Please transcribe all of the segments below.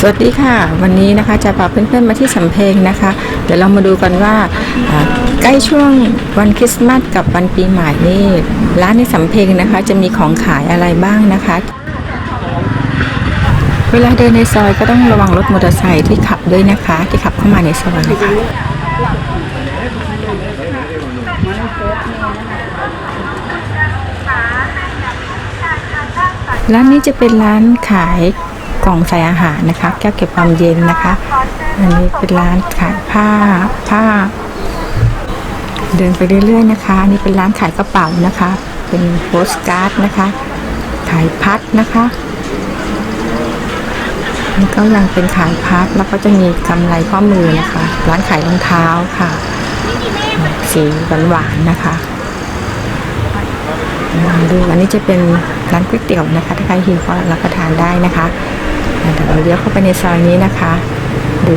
สวัสดีค่ะ วันนี้นะคะจะพาเพื่อนๆมาที่สำเพ็งนะคะ เดี๋ยวเรามาดูกันว่าใกล้ช่วงวันคริสต์มาสกับวันปีใหม่นี่ร้านในสำเพ็งนะคะ จะมีของขายอะไรบ้างนะคะ เวลาเดินในซอยก็ต้องระวังรถมอเตอร์ไซค์ที่ขับด้วยนะคะ ที่ขับเข้ามาในซอยนะคะร้านนี้จะเป็นร้านขาย กล่องใส่อาหารนะคะแก้วเก็บความเย็นนะคะ อันนี้เป็นร้านขายผ้าผ้า เดินไปเรื่อยๆนะคะอันนี่เป็นร้านขายกระเป๋านะคะ เป็นโปสการ์ดนะคะ ขายพัดนะคะนี่ก็ยังเป็นขายพัดแล้วก็จะมีกำไรข้อมือนะคะ ร้านขายรองเท้าค่ะ สีหวานๆนะคะดูอันนี้จะเป็นร้านก๋วยเตี๋ยวนะคะ ถ้าใครหิวก็รับประทานได้นะคะ เดี๋ยวเราเลี้ยวเข้าไปในซอยนี้นะคะ ดู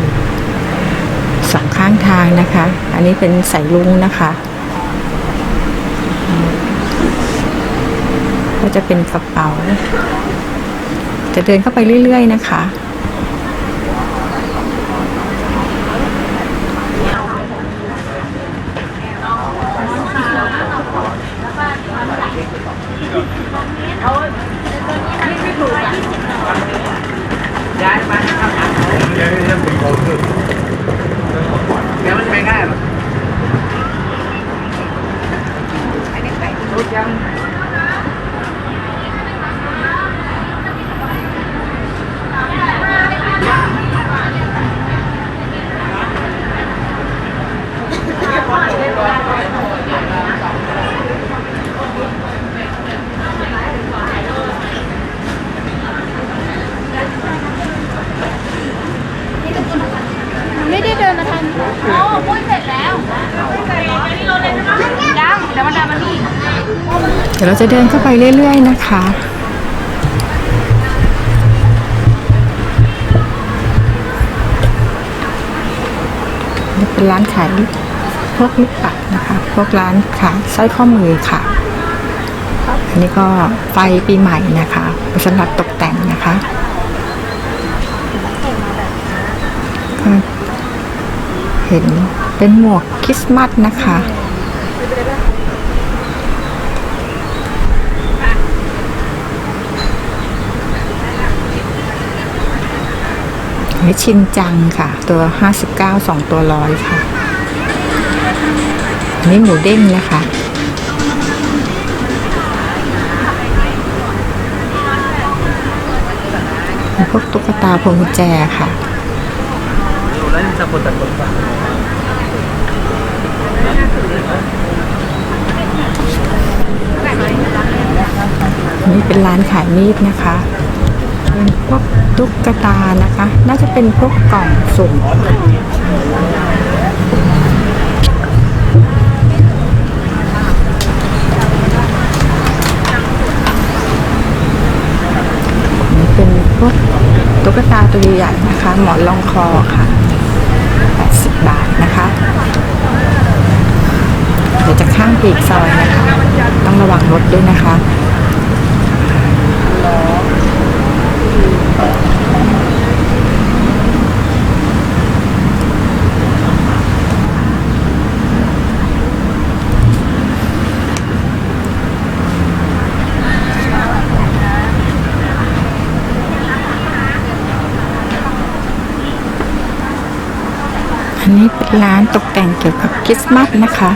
สองข้างทางนะคะ อันนี้เป็นสายลุงนะคะ ก็จะเป็นกระเป๋า จะเดินเข้าไปเรื่อย ๆ นะคะ เดี๋ยวมันจะไม่ง่ายหรอก ไม่ได้เดินมาทันอ๋อปุ้ยเสร็จแล้วยังเดี๋ยวมันเดินมานี่ เดี๋ยวเราจะเดินเข้าไปเรื่อย ๆ นะคะนี่เป็นร้านขายพวกลูกปัดนะคะพวกร้านขายสร้อยข้อมือค่ะ อันนี้ก็ไฟปีใหม่นะคะสำหรับตกแต่งนะคะเห็นเป็นหมวกคริสต์มาสนะคะ นนี้ชินจังค่ะ ตัว 59 2 ตัวร้อยค่ะ อันนี้หมูเด้งนะคะ พวกตุ๊กตาพวงกุญแจค่ะนอันนี้เป็นร้านขายมีดนะคะ เป็นพวกตุ๊กตานะคะ น่าจะเป็นพวกกล่องสุ่มเป็นพวกตุ๊กตาตัวใหญ่นะคะ หมอนรองคอค่ะ 80 บาทนะคะเดี๋ยวจะข้ามไปอีกซอยนะคะ ต้องระวังรถด้วยนะคะ อันนี้เป็นร้านตกแต่งเกี่ยวกับคริสต์มาสนะคะ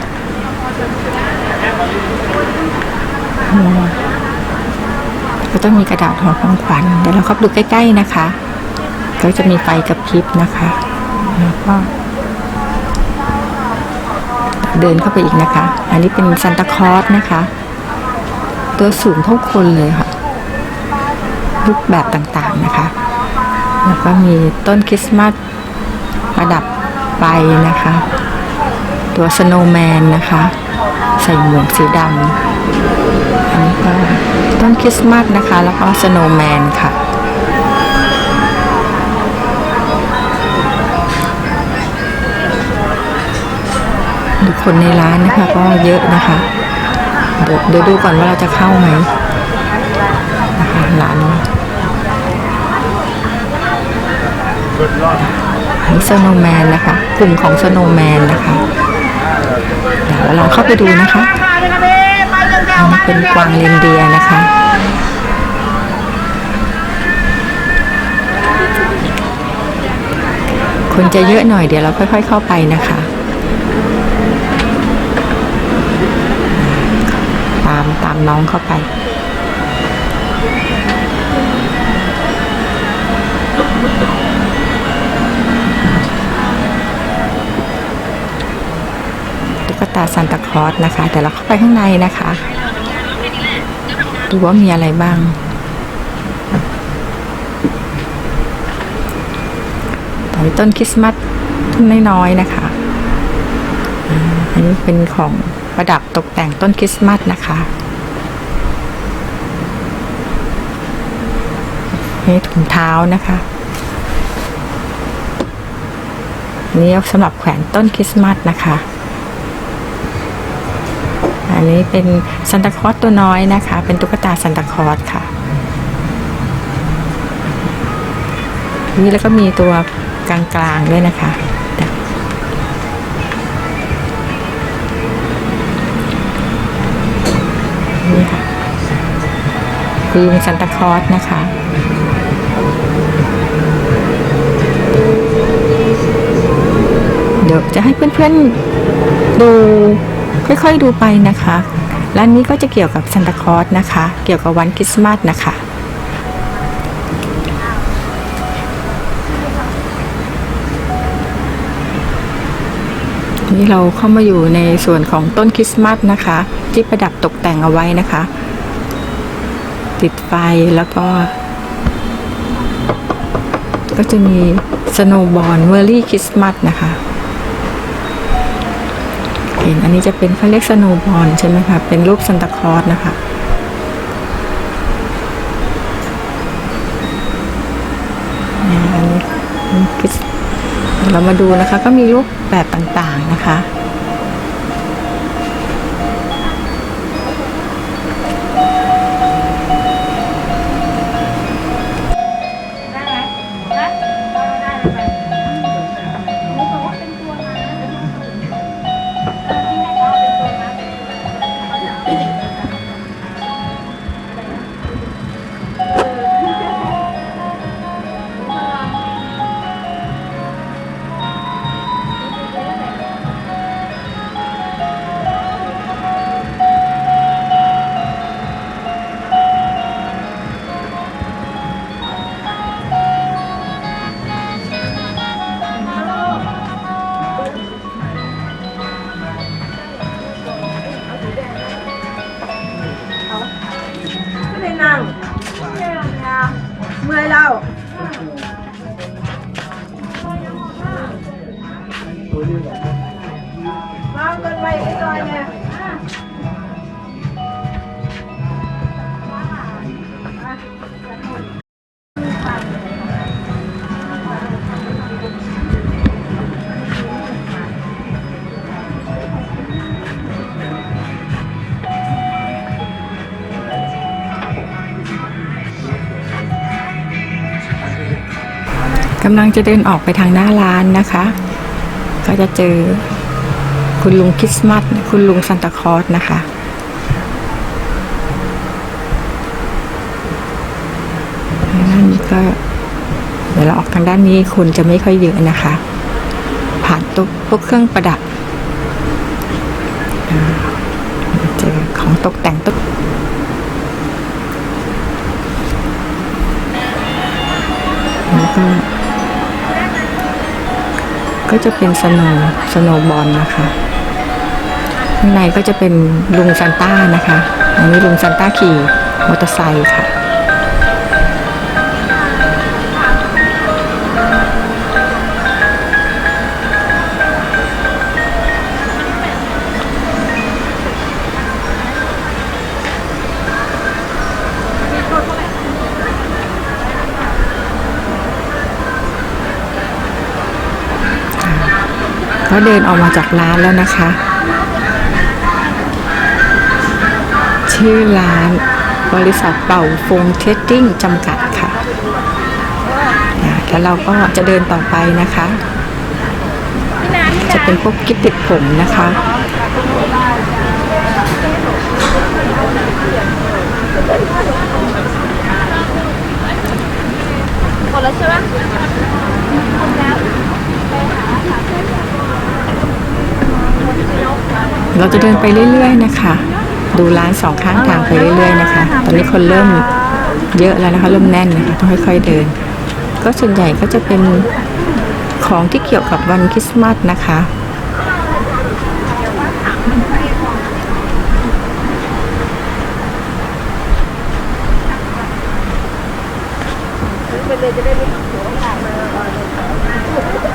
ก็ต้องมีกระดาษห่อของขวัญเดี๋ยวเราเข้าไปดูใกล้ ๆนะคะ ก็จะมีไฟกระพริบนะคะแล้วก็เดินเข้าไปอีกนะคะ อันนี้เป็นซันตาคลอสนะคะ ตัวสูงเท่าคนเลยค่ะ รูปแบบต่างๆนะคะ แล้วก็มีต้นคริสต์มาสประดับไฟนะคะ ตัวสโนว์แมนนะคะ ใส่หมวกสีดำอันนี้ก็ต้นคริสต์มาสนะคะ แล้วก็สโนว์แมนค่ะดูคนในร้านนะคะก็เยอะนะคะ เดี๋ยวเดี๋ยวดูก่อนว่าเราจะเข้าไหมนะคะร้านนี้อันนี้สโนว์แมนนะคะ กลุ่มของสโนว์แมนนะคะ เดี๋ยวเราลองเข้าไปดูนะคะอันเป็นกวางเรนเดียนะคะคนจะเยอะหน่อยเดี๋ยวเราค่อย ๆ เข้าไปนะคะ ตามตามน้องเข้าไป ตาซานตาคลอสนะคะ แต่เราเข้าไปข้างในนะคะ ดูว่ามีอะไรบ้าง ตอนนี้ต้นคริสต์มาสต้นน้อยๆนะคะอันนี้เป็นของประดับตกแต่งต้นคริสต์มาสนะคะนี่ถุงเท้านะคะนี่สำหรับแขวนต้นคริสต์มาสนะคะ อันนี้เป็นซันตาคอสตัวน้อยนะคะ เป็นตุ๊กตาซันตาคอสค่ะ นี่แล้วก็มีตัวกลางๆด้วยนะคะนี่ค่ะคือซันตาคอสนะคะเดี๋ยวจะให้เพื่อนๆดู ค่อยๆดูไปนะคะร้านนี้ก็จะเกี่ยวกับซันตาคลอสนะคะ เกี่ยวกับวันคริสต์มาสนะคะนี่เราเข้ามาอยู่ในส่วนของต้นคริสต์มาสนะคะ ที่ประดับตกแต่งเอาไว้นะคะ ติดไฟแล้วก็ ก็จะมีสโนว์บอลเวอร์รี่คริสต์มาสนะคะ เองอันนี้จะเป็นเขาเรียกสโนบอลใช่ไหมคะเป็นรูปซันตาคลอสนะคะนี่อันนี้เรามาดูนะคะก็มีรูปแบบต่างๆนะคะ งเมื่อยแล้ววางกันไปไอ้จอยเนี่ย ลังจะเดินออกไปทางหน้าร้านนะคะ ก็จะเจอคุณลุงคริสต์มาสคุณลุงซันตาคลอสนะคะด้านนี้ก็เดี๋ยวเราออกทางด้านนี้คนจะไม่ค่อยเยอะนะคะ ผ่านตุ๊กพวกเครื่องประดับเจอของตกแต่งตุ๊กแล้วก็ ก็จะเป็นสโนว์สโนว์บอลนะคะข้างในก็จะเป็นลุงซันต้านะคะ อันนี้ลุงซันต้าขี่มอเตอร์ไซค์ค่ะ ก็เดินออกมาจากร้านแล้วนะคะ ชื่อร้านบริษัทเป่าฟงเทสติ้งจำกัดค่ะแล้วเราก็จะเดินต่อไปนะคะ จะเป็นพวกกิ๊บติดผมนะคะหมดแล้วใช่ไหมหมดแล้วเเราจะเดินไปเรื่อย ๆ นะคะ ดูร้านสองข้างทางไปเรื่อย ๆ นะคะ ตอนนี้คนเริ่มเยอะแล้วนะคะเริ่มแน่นนะคะต้องค่อย ๆเดิน ก็ส่วนใหญ่ก็จะเป็นของที่เกี่ยวกับวันคริสต์มาสนะคะก็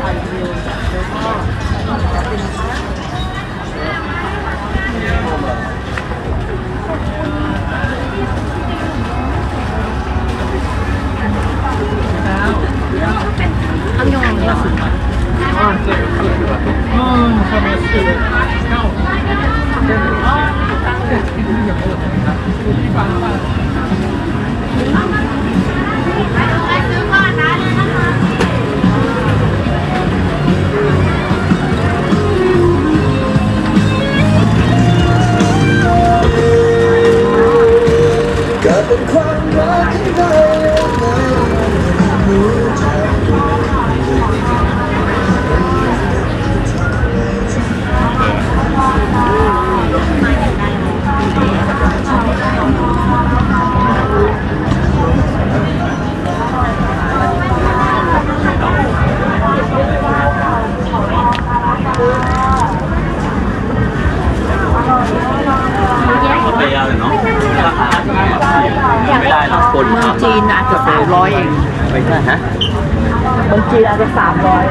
ราะว่าถ้าถ้าไม่นั้นเนี่ยมาใส่เลยไหมคะถ้าไม่นั้นเนี่ยถ่ายวิวแล้วก็จะเป็นเอายงเล ยก็เป็นความรักที่ได้มารู้จัก เขาไปเอาเลยเนาะราคาไม่ได้หรอกคน เมืองจีนอาจจะสามร้อยเอง ไม่ใช่ฮะ เมืองจีนอาจจะสามร้อย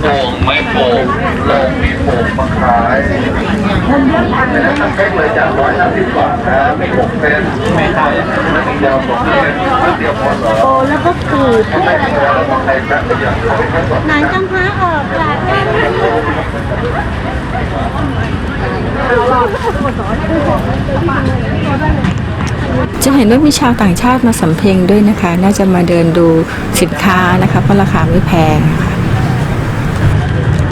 โป่งไม่โป่ง ลงมีโป่งมาขายแต่ถ้าเช็คเลยจากร้อยห้าสิบบาทนะมีหกเส้นไม่ใช่เดียวสองเส้นเดียวพอสองโอ้แล้วก็คือไม่พอแล้วต้องใช้แป๊บเดียวไม่ใช่สองหนังพร้าออกจากจะเห็นว่ามีชาวต่างชาติมาสำเพ็งด้วยนะคะ น่าจะมาเดินดูสินค้านะคะ เพราะราคาไม่แพงค่ะ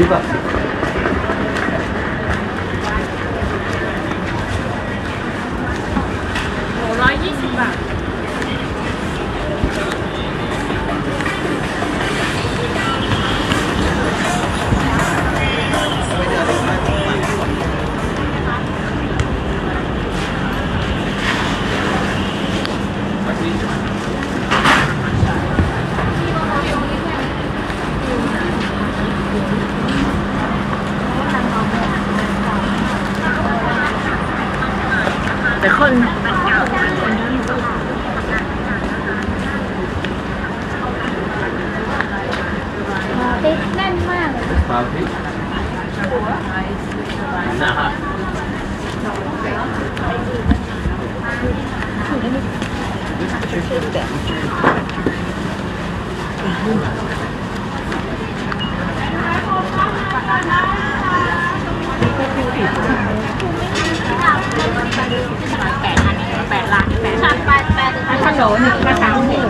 一半。 หนึ่ง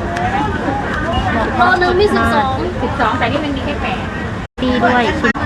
โลนึงมีสิบสอง สิบสองแต่นี่มันมีแค่แปด ดีด้วยคิด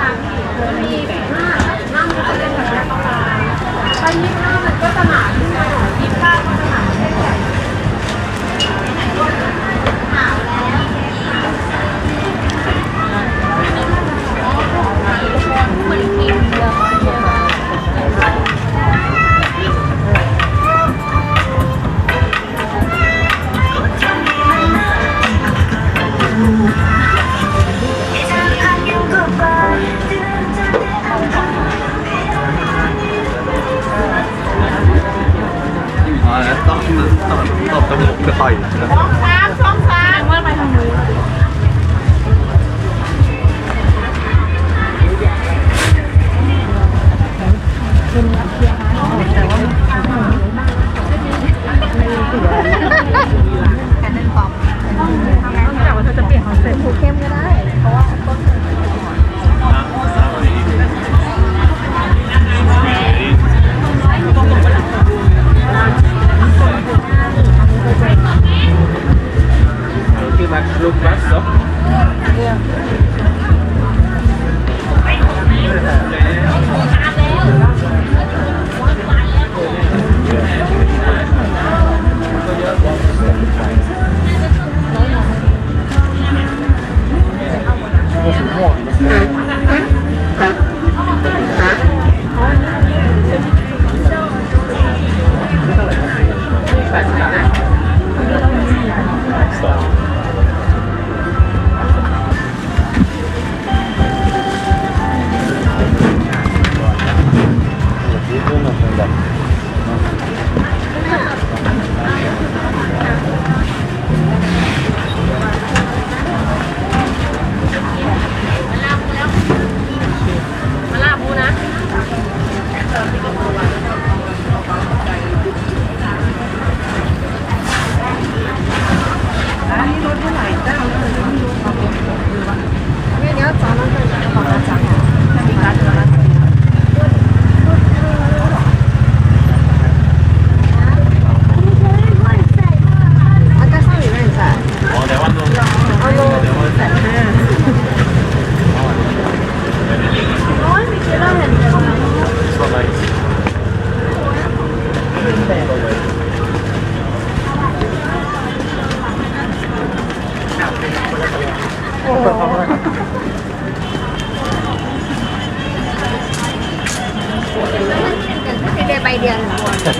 กา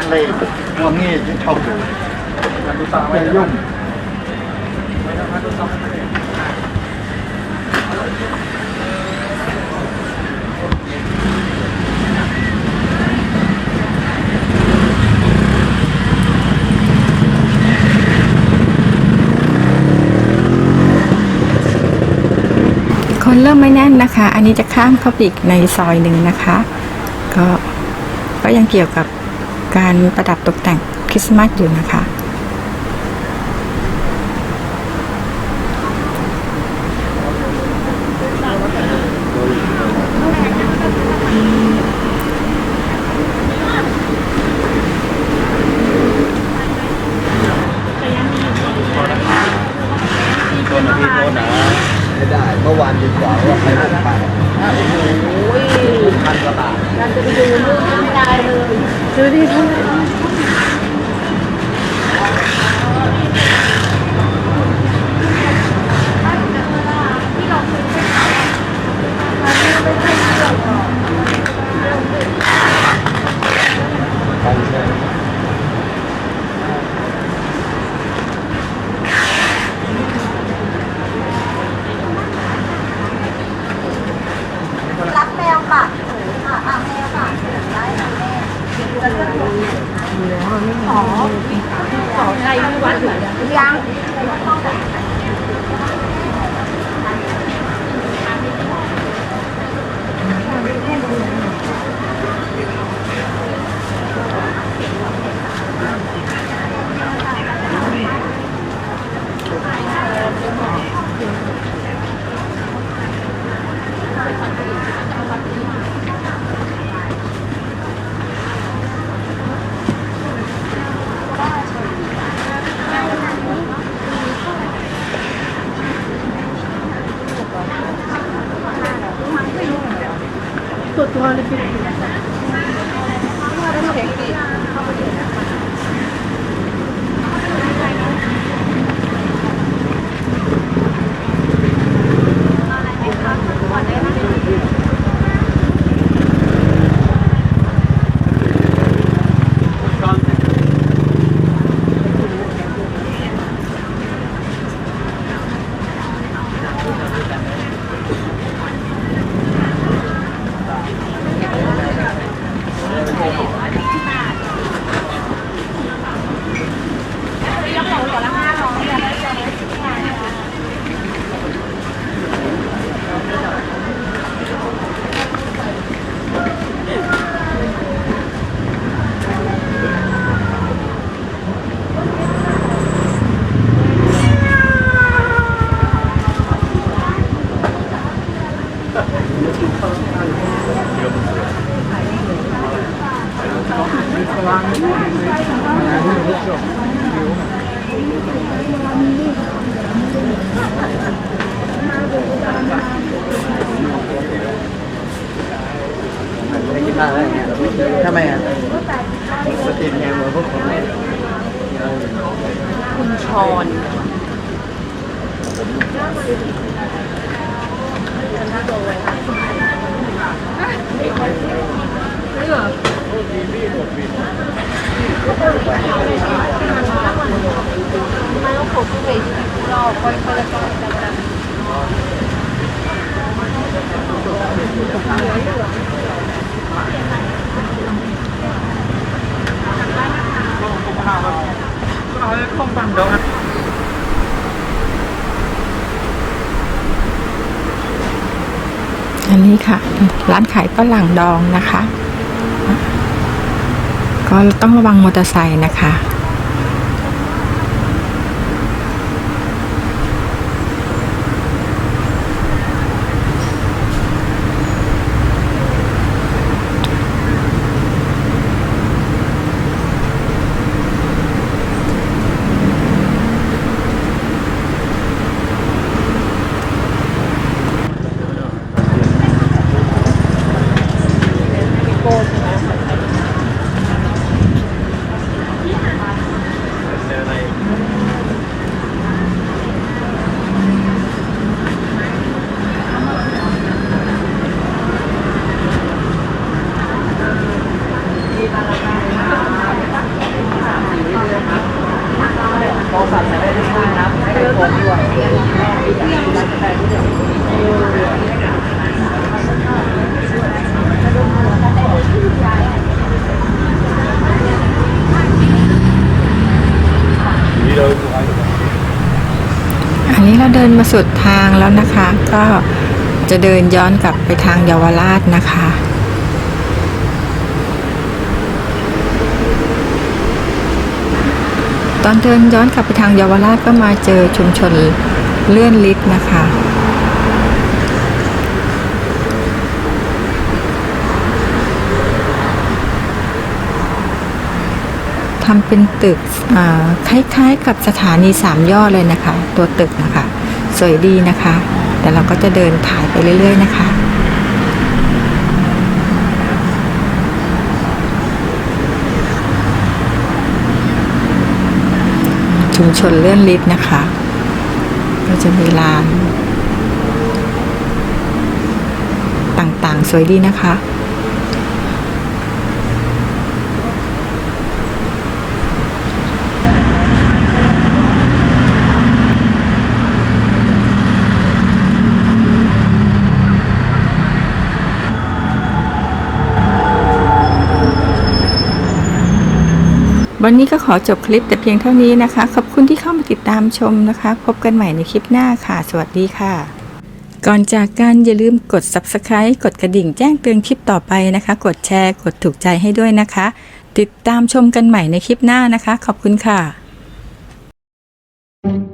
รเลยรวมนี่ชอบเลยยุ่ง คนเริ่มไม่แน่นนะคะ อันนี้จะข้ามเข้าไปอีกในซอยหนึ่งนะคะ ก็ก็ยังเกี่ยวกับการประดับตกแต่งคริสต์มาสอยู่นะคะ 250 อันนี้ค่ะ ร้านขายฝรั่งดองนะคะ ก็ต้องระวังมอเตอร์ไซค์นะคะ อันนี้เราเดินมาสุดทางแล้วนะคะ ก็จะเดินย้อนกลับไปทางเยาวราชนะคะตอนเดินย้อนกลับไปทางเยาวราชก็มาเจอชุมชนเลื่อนลิฟต์นะคะ ทำเป็นตึกอ่าคล้ายๆกับสถานีสามยอดเลยนะคะ ตัวตึกนะคะ สวยดีนะคะ แต่เราก็จะเดินถ่ายไปเรื่อย ๆ นะคะชุมชนเลื่อนลิฟต์นะคะ ก็จะมีลาน ต่างๆ สวยดีนะคะ วันนี้ก็ขอจบคลิปแต่เพียงเท่านี้นะคะ ขอบคุณที่เข้ามาติดตามชมนะคะ พบกันใหม่ในคลิปหน้าค่ะ สวัสดีค่ะ ก่อนจากกันอย่าลืมกด subscribe กดกระดิ่งแจ้งเตือนคลิปต่อไปนะคะ กดแชร์กดถูกใจให้ด้วยนะคะ ติดตามชมกันใหม่ในคลิปหน้านะคะ ขอบคุณค่ะ thank you